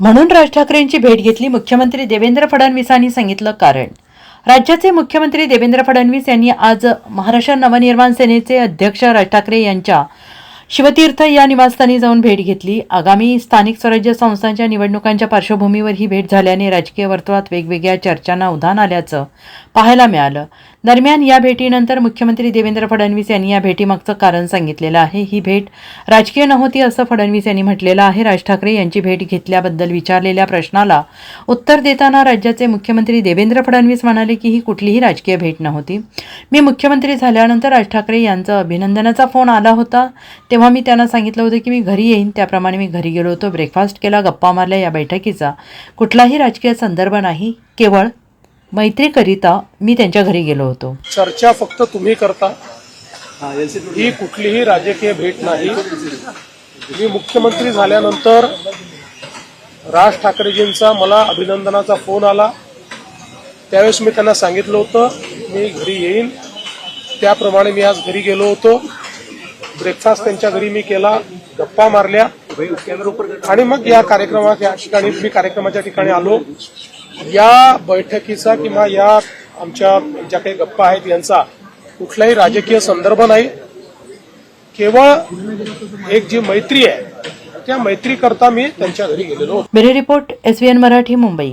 म्हणून राज ठाकरेंची भेट घेतली मुख्यमंत्री देवेंद्र फडणवीसांनी सांगितलं कारण. राज्याचे मुख्यमंत्री देवेंद्र फडणवीस यांनी आज महाराष्ट्र नवनिर्माण सेनेचे अध्यक्ष राज ठाकरे यांच्या शिवतीर्थ या निवासस्थानी जाऊन भेट घेतली. आगामी स्थानिक स्वराज्य संस्थांच्या निवडणुकांच्या पार्श्वभूमीवर ही भेट झाल्याने राजकीय वर्तुळात वेगवेगळ्या चर्चांना उधाण आल्याचं पाहायला मिळालं. दरम्यान या भेटीनंतर मुख्यमंत्री देवेंद्र फडणवीस यांनी या भेटीमागचं कारण सांगितलेलं आहे. ही भेट राजकीय नव्हती असं फडणवीस यांनी म्हटलेलं आहे. राज ठाकरे यांची भेट घेतल्याबद्दल विचारलेल्या प्रश्नाला उत्तर देताना राज्याचे मुख्यमंत्री देवेंद्र फडणवीस म्हणाले की ही कुठलीही राजकीय भेट नव्हती. मी मुख्यमंत्री झाल्यानंतर राज ठाकरे यांचा अभिनंदनाचा फोन आला होता. तेव्हा मी त्यांना सांगितलं होतं की मी घरी येईन. त्याप्रमाणे मी घरी गेलो होतो. ब्रेकफास्ट केला गप्पा मारल्या या बैठकीचा. कुठलाही राजकीय संदर्भ नाही. केवळ मैत्रीकरिता मी त्यांच्या घरी गेलो होतो. चर्चा फक्त तुम्ही करता. ही कुठलीही राजकीय भेट नाही. मी मुख्यमंत्री झाल्यानंतर राज ठाकरेजींचा मला अभिनंदनाचा फोन आला. त्यावेळेस मी त्यांना सांगितलं होतं मी घरी येईन. त्याप्रमाणे मी आज घरी गेलो होतो. ब्रेकफास्ट त्यांच्या घरी मी केला गप्पा मारल्या. आणि मग या कार्यक्रमात या ठिकाणी मी कार्यक्रमाच्या ठिकाणी आलो. या बैठकीचा किंवा या आमच्या ज्या काही गप्पा आहेत यांचा कुठलाही राजकीय संदर्भ नाही. केवळ एक जी मैत्री आहे त्या मैत्री करता मी त्यांच्या घरी गेलेलो होतो. रिपोर्ट एस मराठी मुंबई.